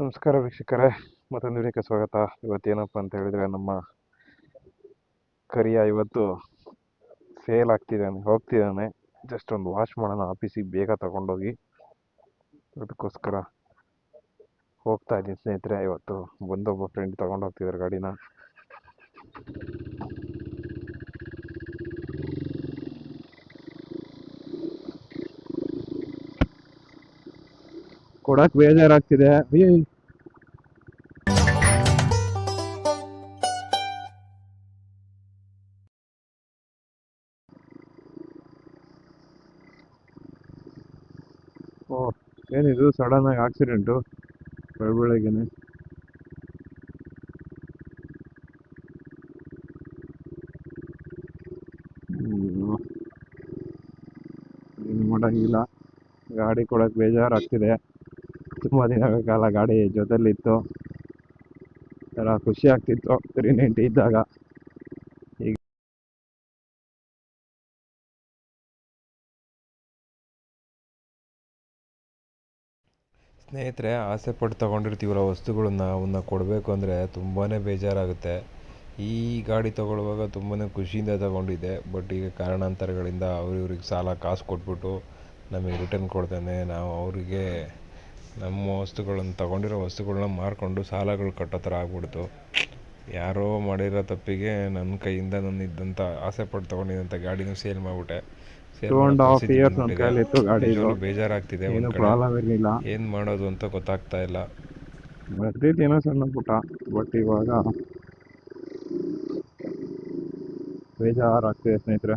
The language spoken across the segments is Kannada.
ನಮಸ್ಕಾರ ವೀಕ್ಷಕರೇ, ಮತ್ತೊಂದು ವಿಡಿಯೋಕ್ಕೆ ಸ್ವಾಗತ. ಇವತ್ತೇನಪ್ಪ ಅಂತ ಹೇಳಿದ್ರೆ ನಮ್ಮ ಕರಿಯ ಇವತ್ತು ಸೇಲ್ ಆಗ್ತಿದ್ದಾನೆ, ಹೋಗ್ತಿದ್ದಾನೆ. ಜಸ್ಟ್ ಒಂದು ವಾಶ್ ಮಾಡೋಣ ಆಫೀಸಿಗೆ ಬೇಗ ತಗೊಂಡೋಗಿ. ಅದಕ್ಕೋಸ್ಕರ ಹೋಗ್ತಾ ಇದ್ದೀನಿ ಸ್ನೇಹಿತರೆ, ಇವತ್ತು ಬಂದೊಬ್ಬ ಫ್ರೆಂಡ್ ತಗೊಂಡು ಹೋಗ್ತಿದ್ದಾರೆ ಗಾಡಿನ. ಕೊಡಕ್ ಬೇಜಾರಾಗ್ತಿದೆ. ಓ, ಏನಿದು? ಸಡನ್ ಆಗಿ ಆಕ್ಸಿಡೆಂಟು ಬೆಳಬೆಳಗ್ಗೆನೆ. ಏನು ಮಾಡೋಂಗಿಲ್ಲ ಗಾಡಿ ಕೊಡೋಕ್ಕೆ ಬೇಜಾರಾಗ್ತಿದೆ. ತುಂಬ ದಿನಗಳ ಕಾಲ ಗಾಡಿ ಜೊತೆಲಿತ್ತು ಒಂಥರ ಖುಷಿ ಆಗ್ತಿತ್ತು. ತ್ರೀ ನೈಂಟಿ ಇದ್ದಾಗ. ಸ್ನೇಹಿತರೆ, ಆಸೆ ಪಟ್ಟು ತೊಗೊಂಡಿರ್ತೀವಲ್ಲ, ವಸ್ತುಗಳನ್ನ ಅವನ್ನ ಕೊಡಬೇಕು ಅಂದರೆ ತುಂಬಾ ಬೇಜಾರಾಗುತ್ತೆ. ಈ ಗಾಡಿ ತೊಗೊಳ್ಳುವಾಗ ತುಂಬಾ ಖುಷಿಯಿಂದ ತೊಗೊಂಡಿದ್ದೆ. ಬಟ್ ಈಗ ಕಾರಣಾಂತರಗಳಿಂದ ಅವ್ರು ಇವ್ರಿಗೆ ಸಾಲ ಕಾಸು ಕೊಟ್ಬಿಟ್ಟು ನಮಗೆ ರಿಟರ್ನ್ ಕೊಡ್ತೇನೆ. ನಾವು ಅವರಿಗೆ ನಮ್ಮ ವಸ್ತುಗಳನ್ನು, ತೊಗೊಂಡಿರೋ ವಸ್ತುಗಳನ್ನ ಮಾರಿಕೊಂಡು ಸಾಲಗಳು ಕಟ್ಟೋ ಥರ ಆಗ್ಬಿಡ್ತು. ಯಾರೋ ಮಾಡಿರೋ ತಪ್ಪಿಗೆ ನನ್ನ ಕೈಯಿಂದ ನನ್ನ ಇದ್ದಂಥ ಆಸೆ ಪಟ್ಟು ತಗೊಂಡಿದ್ದಂಥ ಗಾಡಿನೂ ಸೇಲ್ ಮಾಡಿಬಿಟ್ಟೆ. Sale two and half years ನನ್ನ ಕೈಲಿತ್ತು ಗಾಡಿ ಬೇಜಾರಾಗ್ತಿದೆ ಏನು ಪ್ರಾಬ್ಲಮ್ ಇರಲಿಲ್ಲ. ಏನು ಮಾಡೋದು ಅಂತ ಗೊತ್ತಾಗ್ತಾ ಇಲ್ಲ. ಬರ್ತಿತ್ತು ಏನೋ ಸಣ್ಣ ಪುಟ್ಟ ಬಟ್ ಇವಾಗ ಬೇಜಾರಾಗ್ತಿದೆ ಸ್ನೇಹಿತರೆ.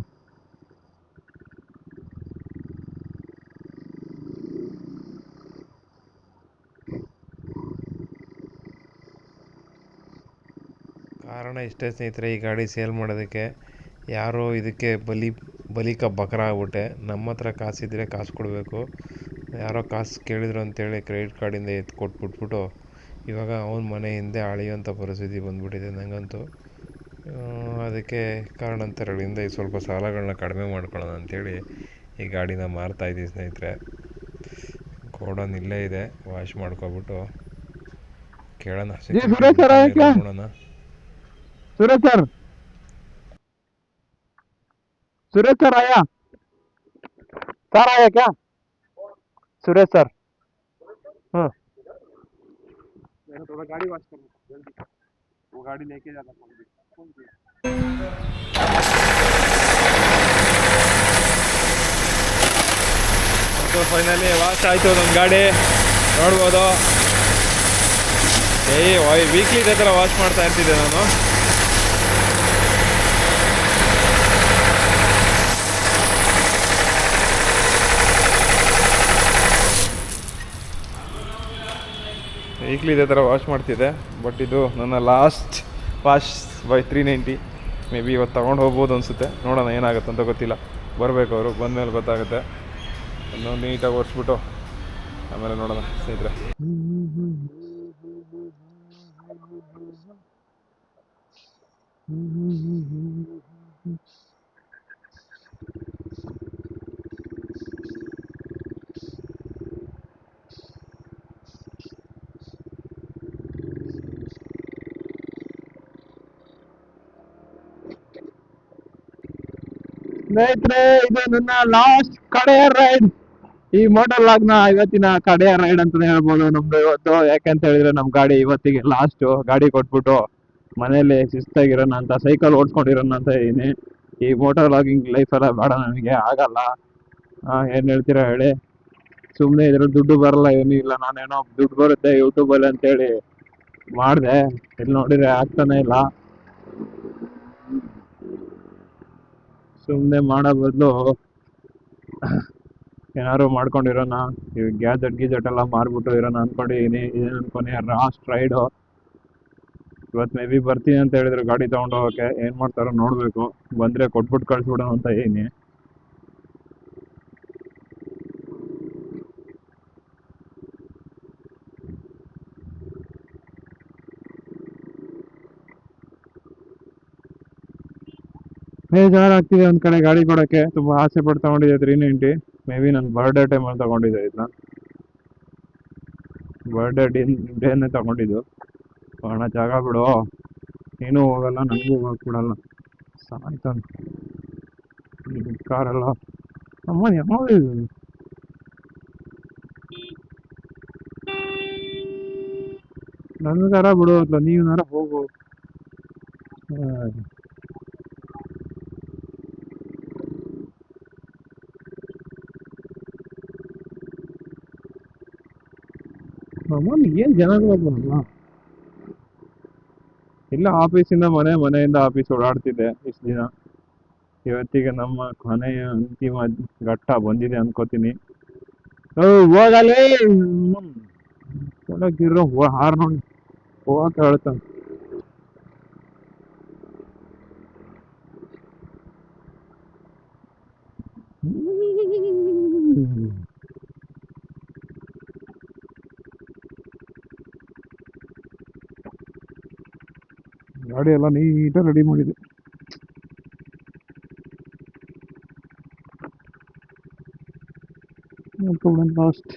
ಕಾರಣ ಇಷ್ಟೇ ಸ್ನೇಹಿತರೆ ಈ ಗಾಡಿ ಸೇಲ್ ಮಾಡೋದಕ್ಕೆ ಯಾರೋ ಇದಕ್ಕೆ ಬಲಿ ಬಲಿಕ ಬಕರ ಆಗ್ಬಿಟ್ಟೆ ನಮ್ಮ ಹತ್ರ ಕಾಸಿದ್ರೆ ಕಾಸು ಕೊಡಬೇಕು. ಯಾರೋ ಕಾಸು ಕೇಳಿದ್ರು ಅಂತೇಳಿ ಕ್ರೆಡಿಟ್ ಕಾರ್ಡಿಂದ ಎತ್ತು ಕೊಟ್ಬಿಟ್ಬಿಟ್ಟು ಇವಾಗ ಅವನ ಮನೆ ಹಿಂದೆ ಅಳೆಯುವಂಥ ಪರಿಸ್ಥಿತಿ ಬಂದ್ಬಿಟ್ಟಿದೆ ನನಗಂತೂ ಅದಕ್ಕೆ ಕಾರಣಾಂತರಗಳಿಂದ ಈ ಸ್ವಲ್ಪ ಸಾಲಗಳನ್ನ ಕಡಿಮೆ ಮಾಡ್ಕೊಳ್ಳೋಣ ಅಂತೇಳಿ ಈ ಗಾಡಿನ ಮಾರ್ತಾ ಇದ್ದೀವಿ ಸ್ನೇಹಿತರೆ. ಗೋಡನ್ ಇಲ್ಲೇ ಇದೆ ವಾಶ್ ಮಾಡ್ಕೊಬಿಟ್ಟು ಕೇಳೋಣ. ಸುರೇಶ್ ಸರ್, ಆಯ್ತಾ? ನೋಡೋಣ सुरेश सर सुरेश सर आया सर आया क्या सुरेश सर हाँ मेरा थोड़ा गाड़ी वॉश करना था, जल्दी वो गाड़ी लेके जाना फोन पे फोन पे ಫೈನಲಿ ವಾಶ್ ಆಯಿತು ನಮ್ಮ ಗಾಡಿ ನೋಡ್ಬೋದು ಏ ವೀಕ್ಲಿ ಇದೇ ಥರ ವಾಶ್ ಮಾಡ್ತಾ ಇರ್ತಿದ್ದೆ ನಾನು ವೀಕ್ಲಿ ಇದೇ ಥರ ವಾಶ್ ಮಾಡ್ತಿದ್ದೆ ಬಟ್ ಇದು ನನ್ನ last wash bye three ninety maybe ಇವತ್ತು ತೊಗೊಂಡು ಹೋಗ್ಬೋದು ಅನಿಸುತ್ತೆ ನೋಡೋಣ ಏನಾಗುತ್ತೆ ಅಂತ ಗೊತ್ತಿಲ್ಲ ಬರಬೇಕು ಅವರು ಬಂದಮೇಲೆ ಗೊತ್ತಾಗುತ್ತೆ ಅದನ್ನು ನೀಟಾಗಿ ಒರೆಸ್ಬಿಟ್ಟು ಆಮೇಲೆ ನೋಡೋಣ ಸ್ನೇಹಿತರೆ ಸ್ನೇಹಿತರೆ, ಇದು ನನ್ನ ಲಾಸ್ಟ್ ಕಡೆಯ ರೈಡ್ ಈ ಮೋಟರ್ ಲಾಗ್ನ ಇವತ್ತಿನ ಕಡೆಯ ರೈಡ್ ಅಂತ ಹೇಳ್ಬೋದು ನಮ್ದು ಇವತ್ತು. ಯಾಕಂತ ಹೇಳಿದ್ರೆ ನಮ್ ಗಾಡಿ ಇವತ್ತಿಗೆ ಲಾಸ್ಟ್ ಗಾಡಿ ಕೊಟ್ಬಿಟ್ಟು ಮನೇಲಿ ಶಿಸ್ತಾಗಿರೋಣ ಅಂತ ಸೈಕಲ್ ಓಡಿಸ್ಕೊಂಡಿರೋಣ ಅಂತ ಇದೀನಿ ಈ ಮೋಟರ್ ಲಾಗಿಂಗ್ ಲೈಫ್ ಎಲ್ಲ ಬೇಡ ನನಗೆ ಆಗಲ್ಲ. ಏನ್ ಹೇಳ್ತೀರಾ ಹೇಳಿ? ಸುಮ್ಮನೆ ಇದ್ರ ದುಡ್ಡು ಬರಲ್ಲ, ಏನೂ ಇಲ್ಲ. ನಾನೇನೋ ದುಡ್ಡು ಬರುತ್ತೆ ಯೂಟ್ಯೂಬಲ್ಲಿ ಅಂತೇಳಿ ಮಾಡಿದೆ. ಇಲ್ಲಿ ನೋಡಿದ್ರೆ ಆಗ್ತಾನೆ ಇಲ್ಲ. ಸುಮ್ಮನೆ ಮಾಡೋ ಬದಲು ಏನಾದ್ರು ಮಾಡ್ಕೊಂಡಿರೋಣ ಈ ಗ್ಯಾಜೆಟ್ ಗೀಜೆಟ್ ಎಲ್ಲ ಮಾರ್ಬಿಟ್ಟು ಇರೋಣ ಅನ್ಕೊಂಡಿದೀನಿ ಏನು ಅನ್ಕೊನಿ ಲಾಸ್ಟ್ ರೈಡು ಇವತ್ತು ಮೇ ಬಿ ಬರ್ತೀನಿ ಅಂತ ಹೇಳಿದ್ರು ಗಾಡಿ ತೊಗೊಂಡು ಹೋಗಕ್ಕೆ, ಏನ್ ಮಾಡ್ತಾರೋ ನೋಡ್ಬೇಕು, ಬಂದ್ರೆ ಕೊಟ್ಬಿಟ್ಟು ಕಳ್ಸ್ಬಿಡೋಣ ಅಂತ ಇದೀನಿ ಬೇಜಾರಾಗ್ತಿದೆ ಒಂದ್ ಕಡೆ ಗಾಡಿ ಕೊಡಕ್ಕೆ. ತುಂಬಾ ಆಸೆ ಪಟ್ಟು ತಗೊಂಡಿದ್ದೆ ತ್ರೀ ನೈಂಟಿ. ಮೇ ಬಿ ನನ್ನ ಬರ್ಡೇ ಟೈಮಲ್ಲಿ ತಗೊಂಡಿದ್ದೆ ಇದನ್ನ. ಬರ್ಡೇ ಡೇ ಡೇನೇ ತಗೊಂಡಿದ್ದು. ಅಣ್ಣ, ಜಾಗ ಬಿಡು. ನೀನು ಹೋಗಲ್ಲ, ನನಗೂ ಹೋಗಕ್ಕೆ ಬಿಡಲ್ಲ. ಕಾರಲ್ಲ ಅಮ್ಮ ಯಾವಾಗ? ನನ್ಗಾರ ಬಿಡು ಅಥವಾ ನೀವ್ನಾರ ಹೋಗು. ಆ. ಏನು ಜನಗಳು ಬರಲ್ಲ ಇಲ್ಲ ಆಫೀಸಿಂದ ಮನೆ ಮನೆಯಿಂದ ಆಫೀಸ್ ಓಡಾಡ್ತಿದ್ದೆ ಇಷ್ಟು ದಿನ. ಇವತ್ತಿಗೆ ನಮ್ಮ ಕೊನೆಯ ಅಂತಿಮ ಘಟ್ಟ ಬಂದಿದೆ ಅನ್ಕೋತೀನಿ. ಹೋಗಲೇ! ಒಳಗಿರೋ ಹಾರ್ ನೋಡಿ. ಹೋಗಕ್ಕೆ ಹೇಳ್ತಾನೆ. ಗಾಡಿ ಎಲ್ಲ ನೀಟಾಗಿ ರೆಡಿ ಮಾಡಿದೆ. ಲಾಸ್ಟ್